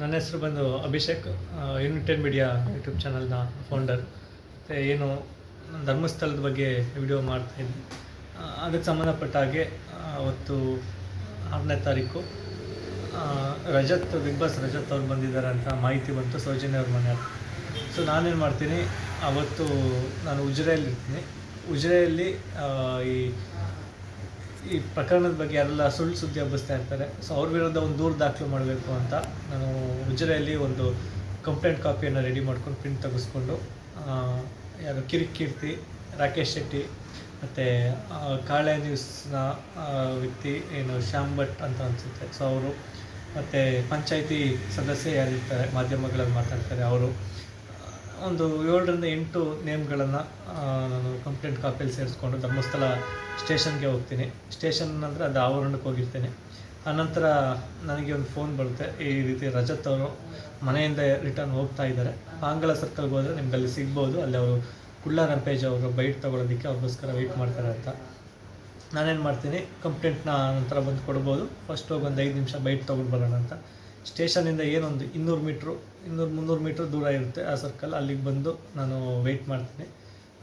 ನನ್ನ ಹೆಸರು ಬಂದು ಅಭಿಷೇಕ್ ಯುನಿಟೆಡ್ ಮೀಡಿಯಾ ಯೂಟ್ಯೂಬ್ ಚಾನಲ್ನ ಫೌಂಡರ್ ಮತ್ತು ಏನು ಧರ್ಮಸ್ಥಳದ ಬಗ್ಗೆ ವಿಡಿಯೋ ಮಾಡ್ತಾಯಿದ್ದೆ ಅದಕ್ಕೆ ಸಂಬಂಧಪಟ್ಟ ಹಾಗೆ ಅವತ್ತು ಆರನೇ ತಾರೀಕು ರಜತ್ ಬಿಗ್ ಬಾಸ್ ರಜತ್ ಅವ್ರು ಬಂದಿದ್ದಾರೆ ಅಂತ ಮಾಹಿತಿ ಬಂತು ಸೌಜನ್ಯ ಅವ್ರ ಮನೆ ಸೊ ನಾನೇನು ಮಾಡ್ತೀನಿ, ಅವತ್ತು ನಾನು ಉಜಿರೆಯಲ್ಲಿ ಇರ್ತೀನಿ. ಉಜಿರೆಯಲ್ಲಿ ಈ ಈ ಪ್ರಕರಣದ ಬಗ್ಗೆ ಯಾರೆಲ್ಲ ಸುಳ್ಳು ಸುದ್ದಿ ಹಬ್ಬಿಸ್ತಾ ಇರ್ತಾರೆ. ಸೊ ಅವ್ರ ವಿರುದ್ಧ ಒಂದು ದೂರು ದಾಖಲು ಮಾಡಬೇಕು ಅಂತ ನಾನು ಉಜಿರೆಯಲ್ಲಿ ಒಂದು ಕಂಪ್ಲೇಂಟ್ ಕಾಪಿಯನ್ನು ರೆಡಿ ಮಾಡ್ಕೊಂಡು ಪ್ರಿಂಟ್ ತೆಗೆಸ್ಕೊಂಡು ಯಾರು ಕಿರಿಕೀರ್ತಿ ರಾಕೇಶ್ ಶೆಟ್ಟಿ ಮತ್ತು ಕಾಳೆ ನ್ಯೂಸ್ನ ವ್ಯಕ್ತಿ ಏನು ಶ್ಯಾಮ್ ಭಟ್ ಅಂತ ಅನಿಸುತ್ತೆ. ಸೊ ಅವರು ಮತ್ತು ಪಂಚಾಯಿತಿ ಸದಸ್ಯ ಯಾರಿರ್ತಾರೆ, ಮಾಧ್ಯಮಗಳಲ್ಲಿ ಮಾತಾಡ್ತಾರೆ ಅವರು. ಒಂದು ಏಳರಿಂದ ಎಂಟು ನೇಮ್ಗಳನ್ನು ನಾನು ಕಂಪ್ಲೇಂಟ್ ಕಾಪಿಯಲ್ಲಿ ಸೇರಿಸ್ಕೊಂಡು ಧರ್ಮಸ್ಥಳ ಸ್ಟೇಷನ್ಗೆ ಹೋಗ್ತೀನಿ. ಸ್ಟೇಷನ್ ಅಂದರೆ ಅದು ಆವರಣಕ್ಕೆ ಹೋಗಿರ್ತೀನಿ. ಆನಂತರ ನನಗೆ ಒಂದು ಫೋನ್ ಬರುತ್ತೆ. ಈ ರೀತಿ ರಜತ್ ಅವರು ಮನೆಯಿಂದ ರಿಟರ್ನ್ ಹೋಗ್ತಾ ಇದ್ದಾರೆ. ಆಂಗ್ಲ ಸರ್ಕಲ್ಗೆ ಹೋದರೆ ನಿಮ್ಗೆ ಅಲ್ಲಿ ಸಿಗ್ಬೋದು. ಅಲ್ಲಿ ಅವರು ಕುಳ್ಳ ರಂಪೇಜ್ ಅವರು ಬೈಟ್ ತೊಗೊಳೋದಕ್ಕೆ ಅವ್ರಿಗೋಸ್ಕರ ವೆಯ್ಟ್ ಮಾಡ್ತಾರೆ ಅಂತ. ನಾನೇನು ಮಾಡ್ತೀನಿ? ಕಂಪ್ಲೇಂಟ್ನ ನಂತರ ಬಂದು ಕೊಡ್ಬೋದು. ಫಸ್ಟ್ ಹೋಗಿ ಒಂದು ಐದು ನಿಮಿಷ ಬೈಟ್ ತೊಗೊಂಡು ಬರೋಣ ಅಂತ. ಸ್ಟೇಷನಿಂದ ಏನೊಂದು ಇನ್ನೂರು ಮೀಟ್ರು ಇನ್ನೂರು ಮುನ್ನೂರು ಮೀಟ್ರ್ ದೂರ ಇರುತ್ತೆ ಆ ಸರ್ಕಲ್ ಅಲ್ಲಿಗೆ ಬಂದು ನಾನು ವೆಯ್ಟ್ ಮಾಡ್ತೀನಿ.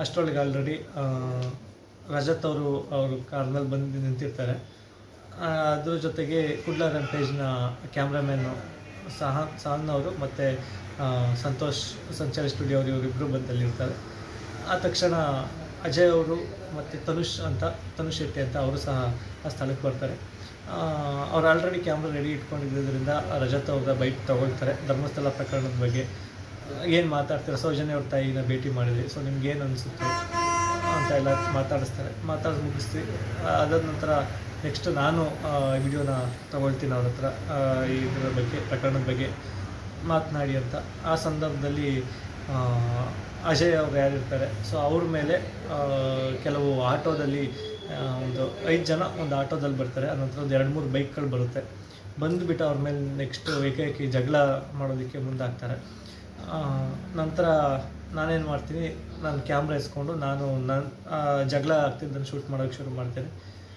ಅಷ್ಟರೊಳಗೆ ಆಲ್ರೆಡಿ ರಜತ್ ಅವರು ಅವರು ಕಾರ್ನಲ್ಲಿ ಬಂದು ನಿಂತಿರ್ತಾರೆ. ಅದ್ರ ಜೊತೆಗೆ ಕುಡ್ಲ ರಂಪೇಜ್ನ ಕ್ಯಾಮ್ರಾಮ್ಯಾನು ಸಹ ಸಹನ್ ಅವರು ಮತ್ತು ಸಂತೋಷ್ ಸಂಚಾರಿ ಸ್ಟುಡಿಯೋ ಅವರು ಇವರಿಬ್ಬರು ಬಂದಲ್ಲಿರ್ತಾರೆ. ಆ ತಕ್ಷಣ ಅಜಯ್ ಅವರು ಮತ್ತು ತನುಷ್ ಅಂತ, ತನುಷ್ ಶೆಟ್ಟಿ ಅಂತ ಅವರು ಸಹ ಆ ಸ್ಥಳಕ್ಕೆ ಬರ್ತಾರೆ. ಅವ್ರು ಆಲ್ರೆಡಿ ಕ್ಯಾಮ್ರಾ ರೆಡಿ ಇಟ್ಕೊಂಡಿದ್ದರಿಂದ ರಜತ್ ಅವ್ರ ಬೈಕ್ ತೊಗೊಳ್ತಾರೆ. ಧರ್ಮಸ್ಥಳ ಪ್ರಕರಣದ ಬಗ್ಗೆ ಏನು ಮಾತಾಡ್ತಾರೆ? ಸೌಜನ್ಯ ಅವ್ರ ತಾಯಿನ ಭೇಟಿ ಮಾಡಿದ್ವಿ ಸೊ ನಿಮ್ಗೆ ಏನು ಅನಿಸುತ್ತೆ ಅಂತ ಎಲ್ಲ ಮಾತಾಡಿಸ್ತಾರೆ. ಮಾತಾಡಿ ಮುಗಿಸ್ತೀವಿ. ಅದಾದ ನಂತರ ನೆಕ್ಸ್ಟ್ ನಾನು ವಿಡಿಯೋನ ತಗೊಳ್ತೀನಿ ಅವ್ರ ಹತ್ರ. ಇದರ ಬಗ್ಗೆ, ಪ್ರಕರಣದ ಬಗ್ಗೆ ಮಾತನಾಡಿ ಅಂತ. ಆ ಸಂದರ್ಭದಲ್ಲಿ ಅಜಯ್ ಅವರು ಯಾರಿರ್ತಾರೆ ಸೊ ಅವ್ರ ಮೇಲೆ ಕೆಲವು ಆಟೋದಲ್ಲಿ ಒಂದು ಐದು ಜನ ಒಂದು ಆಟೋದಲ್ಲಿ ಬರ್ತಾರೆ. ಅನಂತರ ಒಂದು ಎರಡು ಮೂರು ಬೈಕ್ಗಳು ಬರುತ್ತೆ. ಬಂದುಬಿಟ್ಟು ಅವ್ರ ಮೇಲೆ ನೆಕ್ಸ್ಟ್ ಏಕೈಕಿ ಜಗಳ ಮಾಡೋದಕ್ಕೆ ಮುಂದಾಗ್ತಾರೆ. ನಂತರ ನಾನೇನು ಮಾಡ್ತೀನಿ? ನಾನು ಕ್ಯಾಮ್ರಾ ಇಸ್ಕೊಂಡು ನಾನು ನನ್ನ ಜಗಳ ಆಗ್ತಿದ್ದನ್ನು ಶೂಟ್ ಮಾಡೋಕ್ಕೆ ಶುರು ಮಾಡ್ತೇನೆ.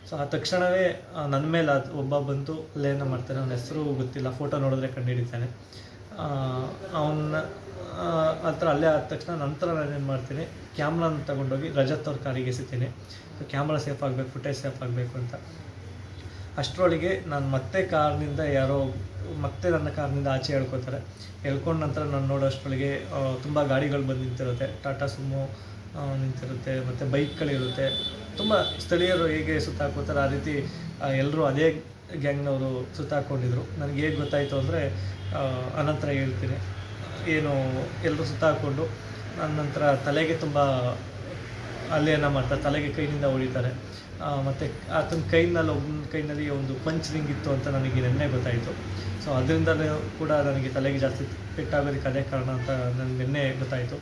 ಸೊ ಆ ತಕ್ಷಣವೇ ನನ್ನ ಮೇಲೆ ಅದು ಒಬ್ಬ ಬಂತು ಲೇನ ಮಾಡ್ತಾನೆ ಅವನ ಹೆಸರು ಗೊತ್ತಿಲ್ಲ, ಫೋಟೋ ನೋಡಿದ್ರೆ ಕಂಡುಹಿಡಿತಾನೆ ಅವನ್ನ ಆ ಥರ ಅಲ್ಲೇ ಆದ ತಕ್ಷಣ ನಂತರ ನಾನೇನು ಮಾಡ್ತೀನಿ, ಕ್ಯಾಮ್ರಾನ ತಗೊಂಡೋಗಿ ರಜತ್ ಅವ್ರ ಕಾರಿಗೆ ಎಸಿತೀನಿ. ಸೊ ಕ್ಯಾಮ್ರಾ ಸೇಫ್ ಆಗಬೇಕು, ಫುಟೇಜ್ ಸೇಫ್ ಆಗಬೇಕು ಅಂತ. ಅಷ್ಟರೊಳಗೆ ನಾನು ಮತ್ತೆ ಕಾರ್ನಿಂದ ಯಾರೋ, ಮತ್ತೆ ನನ್ನ ಕಾರ್ನಿಂದ ಆಚೆ ಹೇಳ್ಕೊತಾರೆ. ಹೇಳ್ಕೊಂಡ ನಂತರ ನಾನು ನೋಡೋ ಅಷ್ಟರೊಳಗೆ ತುಂಬ ಗಾಡಿಗಳು ಬಂದು ನಿಂತಿರುತ್ತೆ. ಟಾಟಾ ಸುಮೋ ನಿಂತಿರುತ್ತೆ, ಮತ್ತು ಬೈಕ್ಗಳಿರುತ್ತೆ. ತುಂಬ ಸ್ಥಳೀಯರು ಹೇಗೆ ಸುತ್ತಾಕೋತಾರೆ ಆ ರೀತಿ ಎಲ್ಲರೂ ಅದೇ ಗ್ಯಾಂಗ್ನವರು ಸುತ್ತಾಕೊಂಡಿದ್ರು. ನನಗೆ ಹೇಗೆ ಗೊತ್ತಾಯಿತು ಅಂದರೆ ಅನಂತರ ಹೇಳ್ತೀನಿ. ಏನು ಎಲ್ಲರೂ ಸುತ್ತಾಕೊಂಡು ನಂತರ ತಲೆಗೆ ತುಂಬ ಅಲ್ಲೇನ ಮಾಡ್ತಾರೆ. ತಲೆಗೆ ಕೈನಿಂದ ಹೊಡಿತಾರೆ. ಮತ್ತೆ ಆತನ ಕೈನಲ್ಲಿ, ಒಬ್ಬನ ಕೈನಲ್ಲಿ ಒಂದು ಪಂಚ್ ರಿಂಗ್ ಇತ್ತು ಅಂತ ನನಗೆ ನೆನ್ನೆ ಗೊತ್ತಾಯಿತು. ಸೊ, ಅದರಿಂದಲೂ ಕೂಡ ನನಗೆ ತಲೆಗೆ ಜಾಸ್ತಿ ಪೆಟ್ಟಾಗೋದಕ್ಕೆ ಅದೇ ಕಾರಣ ಅಂತ ನನಗೆ ನಿನ್ನೆ ಗೊತ್ತಾಯಿತು.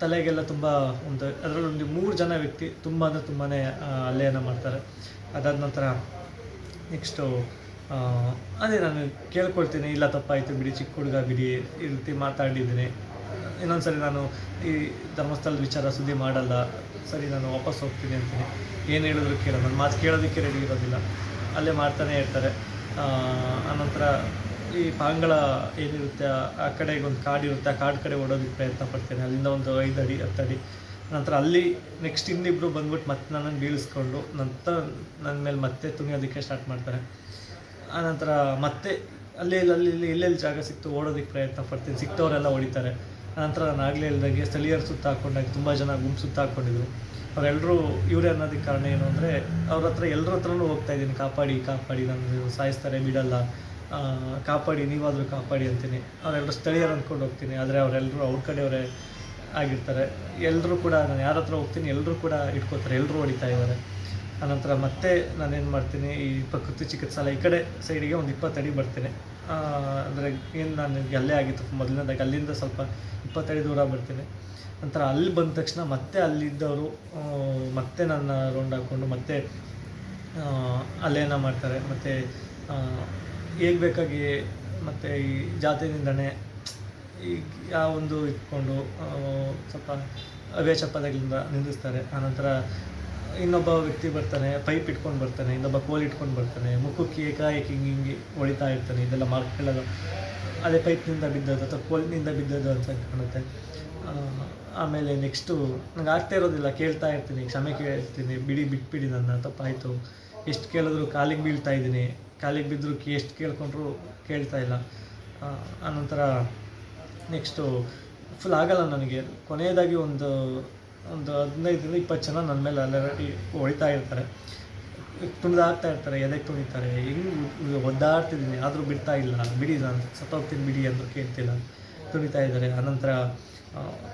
ತಲೆಗೆಲ್ಲ ತುಂಬ ಒಂದು ಅದರಲ್ಲೊಂದು ಮೂರು ಜನ ವ್ಯಕ್ತಿ ತುಂಬ ಅಂದರೆ ತುಂಬಾ ಅಲ್ಲೇನ ಮಾಡ್ತಾರೆ. ಅದಾದ ನಂತರ ನೆಕ್ಸ್ಟು ಅದೇ ನಾನು ಕೇಳ್ಕೊಳ್ತೀನಿ, ಇಲ್ಲ ತಪ್ಪಾಯಿತು ಬಿಡಿ, ಚಿಕ್ಕ ಹುಡುಗ ಬಿಡಿ, ಈ ರೀತಿ ಮಾತಾಡಿದ್ದೀನಿ. ಇನ್ನೊಂದ್ಸರಿ ನಾನು ಈ ಧರ್ಮಸ್ಥಳದ ವಿಚಾರ ಸುದ್ದಿ ಮಾಡಲ್ಲ, ಸರಿ ನಾನು ವಾಪಸ್ ಹೋಗ್ತೀನಿ ಅಂತೀನಿ. ಏನು ಹೇಳಿದ್ರು ಕೇಳೋ ನನ್ನ ಮಾತು ಕೇಳೋದಕ್ಕೆ ರೆಡಿ ಇರೋದಿಲ್ಲ. ಅಲ್ಲೇ ಮಾಡ್ತಾನೆ ಇರ್ತಾರೆ. ಆನಂತರ ಈ ಪಾಂಗಳ ಏನಿರುತ್ತೆ, ಆ- ಕಡೆಗೆ ಒಂದು ಕಾಡು ಇರುತ್ತೆ, ಆ ಕಾಡು ಕಡೆ ಓಡೋದಕ್ಕೆ ಪ್ರಯತ್ನ ಪಡ್ತೇನೆ. ಅಲ್ಲಿಂದ ಒಂದು ಐದು ಅಡಿ, ಹತ್ತು ಅಡಿ. ನಂತರ ಅಲ್ಲಿ ನೆಕ್ಸ್ಟ್ ಇನ್ನಿಬ್ಬರು ಬಂದ್ಬಿಟ್ಟು ಮತ್ತೆ ನನ್ನನ್ನು ಬೀಳಿಸ್ಕೊಂಡು ನಂತರ ನನ್ನ ಮೇಲೆ ಮತ್ತೆ ತುಂಬಿಯೋದಕ್ಕೆ ಸ್ಟಾರ್ಟ್ ಮಾಡ್ತಾರೆ. ಆನಂತರ ಮತ್ತೆ ಅಲ್ಲಿ ಅಲ್ಲಿ ಇಲ್ಲಿ ಎಲ್ಲೆಲ್ಲಿ ಜಾಗ ಸಿಕ್ತು ಓಡೋದಕ್ಕೆ ಪ್ರಯತ್ನ ಪಡ್ತೀನಿ. ಸಿಕ್ತವರೆಲ್ಲ ಹೊಡಿತಾರೆ. ಆನಂತರ ನಾನು ಆಗಲೇ ಇಲ್ದಂಗೆ ಸ್ಥಳೀಯರು ಸುತ್ತ ಹಾಕೊಂಡಾಗ ತುಂಬ ಜನ ಗುಂಪು ಸುತ್ತ ಹಾಕ್ಕೊಂಡಿದ್ರು ಅವರೆಲ್ಲರೂ ಇವರೇ ಅನ್ನೋದಕ್ಕೆ ಕಾರಣ ಏನು ಅಂದರೆ ಅವ್ರ ಹತ್ರ ಎಲ್ಲರ ಹತ್ರನೂ ಹೋಗ್ತಾ ಇದ್ದೀನಿ. ಕಾಪಾಡಿ ಕಾಪಾಡಿ ನಾನು ಸಾಯಿಸ್ತಾರೆ, ಬಿಡಲ್ಲ. ಕಾಪಾಡಿ, ನೀವಾದರೂ ಕಾಪಾಡಿ ಅಂತೀನಿ. ಅವರೆಲ್ಲರೂ ಸ್ಥಳೀಯರು ಅಂದ್ಕೊಂಡು ಹೋಗ್ತೀನಿ. ಆದರೆ ಅವರೆಲ್ಲರೂ ಅವ್ರ ಕಡೆಯವರೇ ಆಗಿರ್ತಾರೆ. ಎಲ್ಲರೂ ಕೂಡ ನಾನು ಯಾರ ಹತ್ರ ಹೋಗ್ತೀನಿ ಎಲ್ಲರೂ ಕೂಡ ಇಟ್ಕೋತಾರೆ ಎಲ್ಲರೂ ಹೊಡಿತಾ ಇದ್ದಾರೆ. ಆನಂತರ ಮತ್ತೆ ನಾನೇನು ಮಾಡ್ತೀನಿ, ಈ ಪ್ರಕೃತಿ ಚಿಕಿತ್ಸಾಲಯ ಈ ಕಡೆ ಸೈಡಿಗೆ ಒಂದು ಇಪ್ಪತ್ತಡಿ ಬರ್ತೀನಿ. ಅಂದರೆ ಏನು ನಾನು ಅಲ್ಲೇ ಆಗಿತ್ತು, ಮೊದಲನೇದಾಗಿ ಅಲ್ಲಿಂದ ಸ್ವಲ್ಪ ಇಪ್ಪತ್ತಡಿ ದೂರ ಬರ್ತೀನಿ. ನಂತರ ಅಲ್ಲಿ ಬಂದ ತಕ್ಷಣ ಮತ್ತೆ ಅಲ್ಲಿದ್ದವರು ಮತ್ತೆ ನನ್ನ ರೌಂಡ್ ಹಾಕ್ಕೊಂಡು ಮತ್ತೆ ಅಲ್ಲೇನ ಮಾಡ್ತಾರೆ. ಮತ್ತು ಹೇಗೆ ಬೇಕಾಗಿ ಮತ್ತು ಈ ಜಾತಿ ನಿಂದನೆ ಈ ಯಾವ ಒಂದು ಇಟ್ಕೊಂಡು ಸ್ವಲ್ಪ ಅವೇಚ ಪದಗಳಿಂದ ನಿಂದಿಸ್ತಾರೆ. ಆನಂತರ ಇನ್ನೊಬ್ಬ ವ್ಯಕ್ತಿ ಬರ್ತಾನೆ, ಪೈಪ್ ಇಟ್ಕೊಂಡು ಬರ್ತಾನೆ, ಇನ್ನೊಬ್ಬ ಕೋಲ್ ಇಟ್ಕೊಂಡು ಬರ್ತಾನೆ, ಮುಖಕ್ಕೆ ಏಕಾಏಕಿ ಹಿಂಗೆ ಹಿಂಗೆ ಹೊಡಿತಾ ಇರ್ತಾನೆ, ಇದೆಲ್ಲ ಮಾರ್ಕ್ಗಳೆಲ್ಲ ಅದೇ ಪೈಪ್ನಿಂದ ಬಿದ್ದದ್ದು ಅಥವಾ ಕೋಲ್ನಿಂದ ಬಿದ್ದದ್ದು ಅಂತ ಕಾಣುತ್ತೆ. ಆಮೇಲೆ ನೆಕ್ಸ್ಟು ನಂಗೆ ಆಗ್ತಾ ಇರೋದಿಲ್ಲ, ಕೇಳ್ತಾ ಇರ್ತೀನಿ, ಕ್ಷಮೆ ಕೇಳ್ತೀನಿ, ಬಿಡಿ ಬಿಟ್ಬಿಡಿ ನನ್ನ, ತಪ್ಪಾಯಿತು. ಎಷ್ಟು ಕೇಳಿದ್ರು ಕಾಲಿಗೆ ಬೀಳ್ತಾ ಇದ್ದೀನಿ. ಕಾಲಿಗೆ ಬಿದ್ದರು ಎಷ್ಟು ಕೇಳ್ಕೊಂಡ್ರು ಕೇಳ್ತಾ ಇಲ್ಲ. ಆನಂತರ ನೆಕ್ಸ್ಟು ಫುಲ್ ಆಗಲ್ಲ ನನಗೆ. ಕೊನೆಯದಾಗಿ ಒಂದು ಒಂದು ಹದಿನೈದರಿಂದ ಇಪ್ಪತ್ತು ಜನ ನನ್ನ ಮೇಲೆ ಆಲ್ರೆಡಿ ಹೊಳಿತಾ ಇರ್ತಾರೆ. ತುಳಿದಾಡ್ತಾ ಇರ್ತಾರೆ, ಎದೆಗೆ ತುಳಿತಾರೆ ಹಿಂಗೆ ಒದ್ದಾಡ್ತಿದ್ದೀನಿ, ಆದರೂ ಬಿಡ್ತಾ ಇಲ್ಲ. ಬಿಡಿ, ನಾನು ಸತ್ತೋಗ್ತೀನಿ ಬಿಡಿ ಅಂತ ಕೇಳ್ತಿಲ್ಲ. ತುಳಿತಾ ಇದ್ದಾರೆ. ಆನಂತರ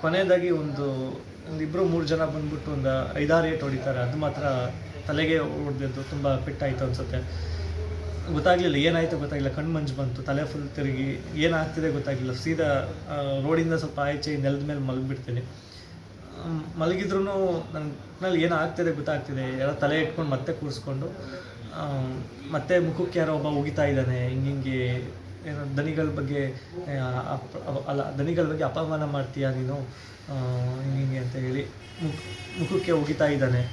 ಕೊನೆಯದಾಗಿ ಒಂದು ಒಂದು ಇಬ್ಬರು ಮೂರು ಜನ ಬಂದ್ಬಿಟ್ಟು ಒಂದು ಐದಾರು ಏಟ್ ಹೊಡಿತಾರೆ. ಅದು ಮಾತ್ರ ತಲೆಗೆ ಹೊಡೆದಿದ್ದು ತುಂಬ ಪೆಟ್ಟಾಯಿತು ಅನಿಸುತ್ತೆ. ಗೊತ್ತಾಗಲಿಲ್ಲ, ಏನಾಯಿತು ಗೊತ್ತಾಗಿಲ್ಲ ಕಣ್ಣು ಮಂಜು ಬಂತು, ತಲೆ ಫುಲ್ ತಿರುಗಿ, ಏನಾಗ್ತಿದೆ ಗೊತ್ತಾಗಿಲ್ಲ ಸೀದಾ ರೋಡಿಂದ ಸ್ವಲ್ಪ ಆಚೆ ನೆಲದ ಮೇಲೆ ಮಲಗಿಬಿಡ್ತೀನಿ. ಮಲಗಿದ್ರು ನನಗೆ ಏನೋ ಆಗ್ತಿದೆ ಗೊತ್ತಾಗ್ತಿದೆ. ಎಲ್ಲ ತಲೆ ಇಟ್ಕೊಂಡು ಮತ್ತೆ ಕೂರಿಸ್ಕೊಂಡು ಮತ್ತೆ ಮುಖಕ್ಕೆ ಯಾರೋ ಒಬ್ಬ ಉಗಿತಾ ಇದ್ದಾನೆ, ಹಿಂಗೆ ಹಿಂಗೆ, ಏನೋ ದನಿಗಳ ಬಗ್ಗೆ ಅಲ್ಲ, ದನಿಗಳ ಬಗ್ಗೆ ಅಪಮಾನ ಮಾಡ್ತೀಯಾ ನೀನು? ಹಿಂಗೆ ಅಂತ ಹೇಳಿ ಮುಖ, ಮುಖಕ್ಕೆ ಉಗಿತಾ ಇದ್ದಾನೆ.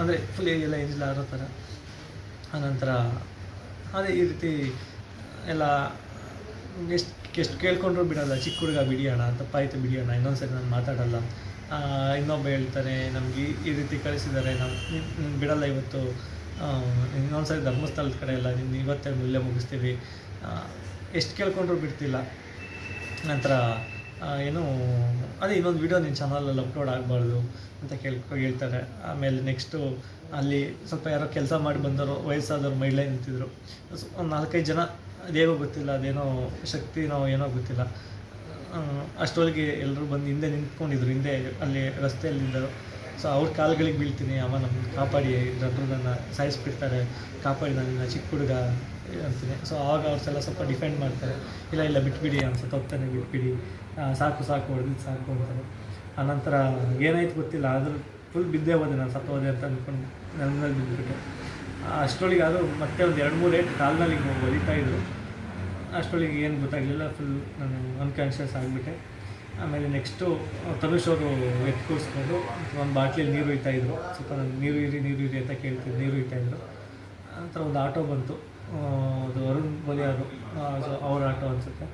ಅಂದರೆ ಫುಲ್ ಎಲ್ಲ ಏನಿಲ್ಲ ಅನ್ನೋ ಥರ. ಆನಂತರ ಅದೇ ಈ ರೀತಿ ಎಲ್ಲ ಎಷ್ಟು ಎಷ್ಟು ಕೇಳ್ಕೊಂಡ್ರು, ಬಿಡೋಲ್ಲ, ಚಿಕ್ಕ ಹುಡುಗ ಬಿಡಿಯೋಣ ತಪ್ಪಾಯಿತು ಬಿಡಿಯೋಣ, ಇನ್ನೊಂದ್ಸರಿ ನಾನು ಮಾತಾಡಲ್ಲ. ಇನ್ನೊಬ್ಬ ಹೇಳ್ತಾನೆ, ನಮ್ಗೆ ಈ- ರೀತಿ ಕಳಿಸಿದ್ದಾರೆ ನಾವು ನಿನ್ನ ಬಿಡಲ್ಲ ಇವತ್ತು. ಇನ್ನೊಂದು ಇನ್ನೊಂದ್ಸರಿ ಧರ್ಮಸ್ಥಳದ ಕಡೆ ಎಲ್ಲ ನಿನ್ನ ಇವತ್ತೇ ಮುಲ್ಲೆ ಮುಗಿಸ್ತೀವಿ. ಎಷ್ಟು ಕೇಳ್ಕೊಂಡ್ರು, ಬಿಡ್ತಿಲ್ಲ. ನಂತರ ಏನು, ಅದೇ ಇನ್ನೊಂದು ವಿಡಿಯೋ ನಿನ್ನ ಚಾನಲಲ್ಲಿ ಅಪ್ಲೋಡ್ ಆಗಬಾರ್ದು ಅಂತ ಕೇಳ್ಕೊ ಹೇಳ್ತಾರೆ. ಆಮೇಲೆ ನೆಕ್ಸ್ಟು ಅಲ್ಲಿ ಸ್ವಲ್ಪ ಯಾರೋ ಕೆಲಸ ಮಾಡಿ ಬಂದವರು ವಯಸ್ಸಾದವರು ಮಹಿಳೆ ನಿಂತಿದ್ರು. ಒಂದು ನಾಲ್ಕೈದು ಜನ ಅದೇನೋ ಗೊತ್ತಿಲ್ಲ, ಅದೇನೋ ಶಕ್ತಿನೋ ಏನೋ ಗೊತ್ತಿಲ್ಲ. ಅಷ್ಟೊಳಗೆ ಎಲ್ಲರೂ ಬಂದು ಹಿಂದೆ ನಿಂತ್ಕೊಂಡಿದ್ರು, ಹಿಂದೆ ಅಲ್ಲಿ ರಸ್ತೆಯಲ್ಲಿದ್ದರು. ಸೊ ಅವ್ರ ಕಾಲುಗಳಿಗೆ ಬೀಳ್ತೀನಿ, ಅಮ್ಮ ನಮ್ಮ ಕಾಪಾಡಿ ಜನರು ನನ್ನ ಸಾಯಿಸ್ಬಿಡ್ತಾರೆ, ಕಾಪಾಡಿ ನನ್ನ ಚಿಕ್ಕ ಹುಡುಗ, ಅಂತೀನಿ. ಸೊ ಆವಾಗ ಸಲ ಸ್ವಲ್ಪ ಡಿಫೆಂಡ್ ಮಾಡ್ತಾರೆ, ಇಲ್ಲ ಇಲ್ಲ, ಬಿಟ್ಬಿಡಿ ಅನ್ಸುತ್ತೆ ಹೋಗ್ತಾನೆ ಬಿಟ್ಬಿಡಿ. ಸಾಕು ಸಾಕು ಹೊಡೆದಿದ್ದು ಸಾಕು, ಅಂತಾರೆ. ಆನಂತರ ಏನಾಯ್ತು ಗೊತ್ತಿಲ್ಲ, ಆದರೂ ಫುಲ್ ಬಿದ್ದೇ ಹೋದೆ ನಾನು, ಸತ್ತು ಹೋದೆ ಅಂತ ಅಂದ್ಕೊಂಡು ಮೇಲೆ ಬಿದ್ದುಬಿಟ್ಟೆ ಅಷ್ಟರೊಳಗೆ ಅದು ಮತ್ತೆ ಒಂದು ಎರಡು ಮೂರು ಏಟ್ ಕಾಲ್ನಲ್ಲಿ ಹೊಲಿತಾ ಇದ್ದರು ಅಷ್ಟರೊಳಗೆ ಏನು ಗೊತ್ತಾಗಲಿಲ್ಲ ಫುಲ್ ನಾನು ಅನ್ಕಾನ್ಷಿಯಸ್ ಆಗಿಬಿಟ್ಟೆ. ಆಮೇಲೆ ನೆಕ್ಸ್ಟು ತನುಷ್ ಅವರು ಎತ್ತು ಕೂರಿಸ್ಕೊಂಡು ಒಂದು ಬಾಟ್ಲಿಯಲ್ಲಿ ನೀರು ಇದ್ರು. ಸ್ವಲ್ಪ ನಾನು ನೀರು ಇರಿ ನೀರು ಇರಿ ಅಂತ ಕೇಳ್ತಿದ್ದೆ ನೀರು ಇದ್ರು. ನಂತರ ಒಂದು ಆಟೋ ಬಂತು. ಅದು ಅರುಣ್ ಬಲಿಯಾರು ಅವ್ರ ಆಟೋ ಅನಿಸುತ್ತೆ.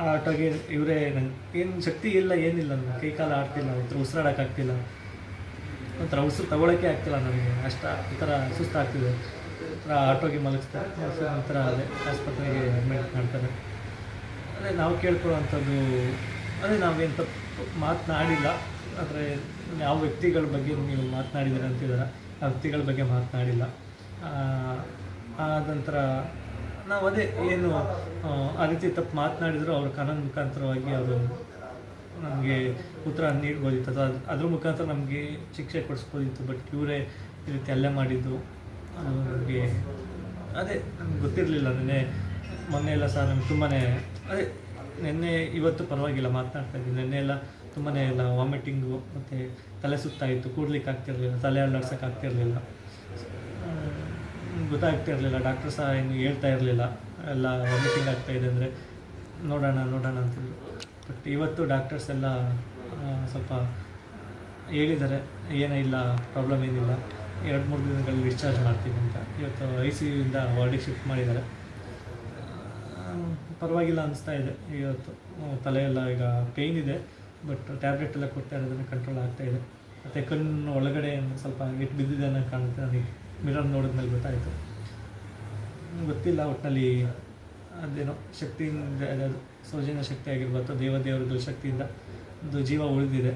ಆ ಆಟೋಗೆ ಇವರೇ ನಂಗೆ ಏನು ಶಕ್ತಿ ಇಲ್ಲ, ಏನಿಲ್ಲ ನನ್ನ ಕೈ ಕಾಲು ಆಡ್ತಿಲ್ಲ ಉಸಿರಾಡೋಕ್ಕಾಗ್ತಿಲ್ಲ. ಒಂಥರ ಉಸಿರು ತಗೊಳ್ಳೋಕ್ಕೆ ಆಗ್ತಿಲ್ಲ ನನಗೆ ಅಷ್ಟ ಒಂಥರ ಥರ ಸುಸ್ತಾಗ್ತಿದೆ. ಒಂಥರ ಆಟೋಗೆ ಮಲಗಿಸ್ತಾರೆ ಒಂಥರ ಅದೇ ಆಸ್ಪತ್ರೆಗೆ ಅಡ್ಮಿಟ್ ಮಾಡ್ತಾರೆ. ಅದೇ ನಾವು ಕೇಳ್ಕೊಳ್ಳೋವಂಥದ್ದು ಅದೇ ನಾವೇನು ತಪ್ಪು ಮಾತನಾಡಿಲ್ಲ. ಆದರೆ ಯಾವ ವ್ಯಕ್ತಿಗಳ ಬಗ್ಗೆ ನೀವು ಮಾತನಾಡಿದ್ದೀರ ಅಂತಿದ್ದಾರೆ? ಆ ವ್ಯಕ್ತಿಗಳ ಬಗ್ಗೆ ಮಾತನಾಡಿಲ್ಲ. ಆದ ನಂತರ ನಾವು ಅದೇ ಏನು ಆ, ತಪ್ಪು ಮಾತನಾಡಿದ್ರು ಅವ್ರ ಕಾನೂನು ಮುಖಾಂತರವಾಗಿ ಅವರು ನಮಗೆ ಉತ್ತರ ನೀಡ್ಬೋದಿತ್ತು. ಅಥವಾ ಅದ್- ಅದ್ರ ಮುಖಾಂತರ ನಮಗೆ ಶಿಕ್ಷೆ ಕೊಡಿಸ್ಬೋದಿತ್ತು. ಬಟ್ ಇವರೇ ಈ ರೀತಿ ಅಲ್ಲೇ ಮಾಡಿದ್ದು. ಅದು ನಮಗೆ ಅದೇ ನಮ್ಗೆ ಗೊತ್ತಿರಲಿಲ್ಲ. ನೆನ್ನೆ, ಮೊನ್ನೆ ಎಲ್ಲ ಸಹ ನಮ್ಗೆ ತುಂಬಾ ಅದೇ ನಿನ್ನೆ ಇವತ್ತು ಪರವಾಗಿಲ್ಲ, ಮಾತನಾಡ್ತಾ ಇದ್ದೀನಿ. ನಿನ್ನೆ ಎಲ್ಲ ತುಂಬಾ ಎಲ್ಲ ವಾಮಿಟಿಂಗು ಮತ್ತು ತಲೆ ಸುತ್ತಾ ಇತ್ತು. ಕೂಡ್ಲಿಕ್ಕೆ ಆಗ್ತಿರ್ಲಿಲ್ಲ, ತಲೆ ಅಲ್ಲಾಡ್ಸೋಕೆ ಆಗ್ತಿರಲಿಲ್ಲ. ಗೊತ್ತಾಗ್ತಾ ಇರಲಿಲ್ಲ ಡಾಕ್ಟರ್ ಸಹ ಏನು ಹೇಳ್ತಾ ಇರಲಿಲ್ಲ. ಎಲ್ಲ ವಾಮಿಟಿಂಗ್ ಆಗ್ತಾ ಇದೆ ಅಂದರೆ ನೋಡೋಣ ನೋಡೋಣ ಅಂತಿದ್ರು ಬಟ್ ಇವತ್ತು ಡಾಕ್ಟರ್ಸ್ ಎಲ್ಲ ಸ್ವಲ್ಪ ಹೇಳಿದ್ದಾರೆ ಏನಿಲ್ಲ ಪ್ರಾಬ್ಲಮ್ ಏನಿಲ್ಲ, ಎರಡು, ಮೂರು ದಿನಗಳಲ್ಲಿ ಡಿಸ್ಚಾರ್ಜ್ ಮಾಡ್ತೀವಿ ಅಂತ. ಇವತ್ತು ಐ ಸಿ ಯುಯಿಂದ ವಾರ್ಡಿಗೆ ಶಿಫ್ಟ್ ಮಾಡಿದ್ದಾರೆ. ಪರವಾಗಿಲ್ಲ ಅನಿಸ್ತಾ ಇದೆ ಇವತ್ತು. ತಲೆಯೆಲ್ಲ ಈಗ ಪೇಯ್ನ್ ಇದೆ ಬಟ್ ಟ್ಯಾಬ್ಲೆಟ್ ಎಲ್ಲ ಕೊಡ್ತಾ ಇರೋದನ್ನು ಕಂಟ್ರೋಲ್ ಆಗ್ತಾ ಇದೆ. ಮತ್ತು ಕಣ್ಣು ಒಳಗಡೆ ಸ್ವಲ್ಪ ಇಟ್ಟು ಬಿದ್ದಿದೆ ಅನ್ನೋ ಕಾಣುತ್ತೆ ನನಗೆ ಮಿರರ್ ನೋಡಿದ್ಮೇಲೆ ಗೊತ್ತಾಯಿತು. ಗೊತ್ತಿಲ್ಲ ಒಟ್ಟಿನಲ್ಲಿ ಅದೇನೋ ಶಕ್ತಿಯಿಂದ ಅದು ಸೌಜನ್ಯ ಶಕ್ತಿ ಆಗಿರ್ಬೋದು ದೇವದೇವರ ಶಕ್ತಿಯಿಂದ ಒಂದು ಜೀವ ಉಳಿದಿದೆ.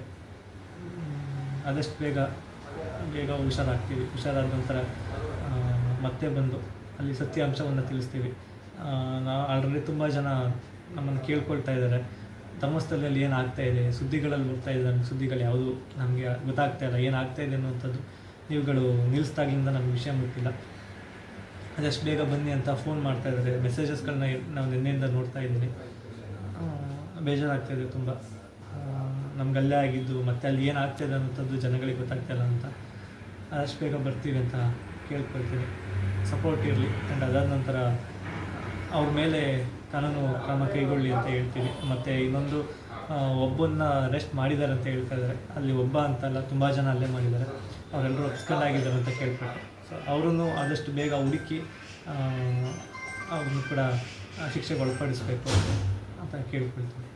ಆದಷ್ಟು ಬೇಗ ಬೇಗ ಹುಷಾರಾಗ್ತೀವಿ. ಹುಷಾರಾದ ನಂತರ ಮತ್ತೆ ಬಂದು ಅಲ್ಲಿ ಸತ್ಯಾಂಶವನ್ನು ತಿಳಿಸ್ತೀವಿ. ನಾವು ಆಲ್ರೆಡಿ ತುಂಬ ಜನ ನಮ್ಮನ್ನು ಕೇಳ್ಕೊಳ್ತಾ ಇದ್ದಾರೆ. ಧರ್ಮಸ್ಥಳದಲ್ಲಿ ಏನಾಗ್ತಾ ಇದೆ? ಸುದ್ದಿಗಳಲ್ಲಿ ಬರ್ತಾ ಇದೆ. ನಮ್ಗೆ ಸುದ್ದಿಗಳು ಯಾವುದು? ನಮಗೆ ಗೊತ್ತಾಗ್ತಾ ಇಲ್ಲ. ಏನಾಗ್ತಾ ಇದೆ ಅನ್ನುವಂಥದ್ದು ನೀವುಗಳು ನಿಲ್ಲಿಸ್ದಾಗ್ಲಿಂದ ನಮ್ಗೆ ವಿಷಯ ಮುಟ್ಟಿಲ್ಲ. ಅದಷ್ಟು ಬೇಗ ಬನ್ನಿ ಅಂತ ಫೋನ್ ಮಾಡ್ತಾ ಇದ್ದಾರೆ. ಮೆಸೇಜಸ್ಗಳನ್ನ ನಾವು ನಿನ್ನೆಯಿಂದ ನೋಡ್ತಾ ಇದ್ದೀನಿ. ಬೇಜಾರಾಗ್ತಾಯಿದೆ ತುಂಬ. ನಮಗಲ್ಲೇ ಅಲ್ಲೇ ಆಗಿದ್ದು, ಮತ್ತೆ ಅಲ್ಲಿ ಏನು ಏನಾಗ್ತಾಯಿದೆ ಅನ್ನೋಂಥದ್ದು ಜನಗಳಿಗೆ ಗೊತ್ತಾಗ್ತಾ ಇಲ್ಲ ಅಂತ. ಆದಷ್ಟು ಬೇಗ ಬರ್ತೀವಿ ಅಂತ ಕೇಳ್ಕೊಳ್ತೀನಿ. ಸಪೋರ್ಟ್ ಇರಲಿ. ಆ್ಯಂಡ್ ಅದಾದ ನಂತರ, ಅವ್ರ ಮೇಲೆ ಕಾನೂನು ಕ್ರಮ ಕೈಗೊಳ್ಳಿ ಅಂತ ಹೇಳ್ತೀನಿ. ಮತ್ತು ಇನ್ನೊಂದು ಒಬ್ಬನ್ನ ಅರೆಸ್ಟ್ ಮಾಡಿದ್ದಾರೆ ಅಂತ ಹೇಳ್ತಾ ಇದ್ದಾರೆ. ಅಲ್ಲಿ ಒಬ್ಬ ಅಂತಲ್ಲ, ತುಂಬ ಜನ ಅಲ್ಲೇ ಮಾಡಿದ್ದಾರೆ. ಅವರೆಲ್ಲರೂ ಅಪ್ಸ್ಕೊಂಡಾಗಿದ್ದಾರೆ ಅಂತ ಕೇಳ್ಪಟ್ಟೆ ಸೊ ಅವರನ್ನು ಆದಷ್ಟು ಬೇಗ ಹುಡುಕಿ ಅವ್ರನ್ನು ಕೂಡ ಶಿಕ್ಷೆಗೆ ಒಳಪಡಿಸಬೇಕು ಅಂತ ಕೇಳ್ಕೊಳ್ತೀನಿ.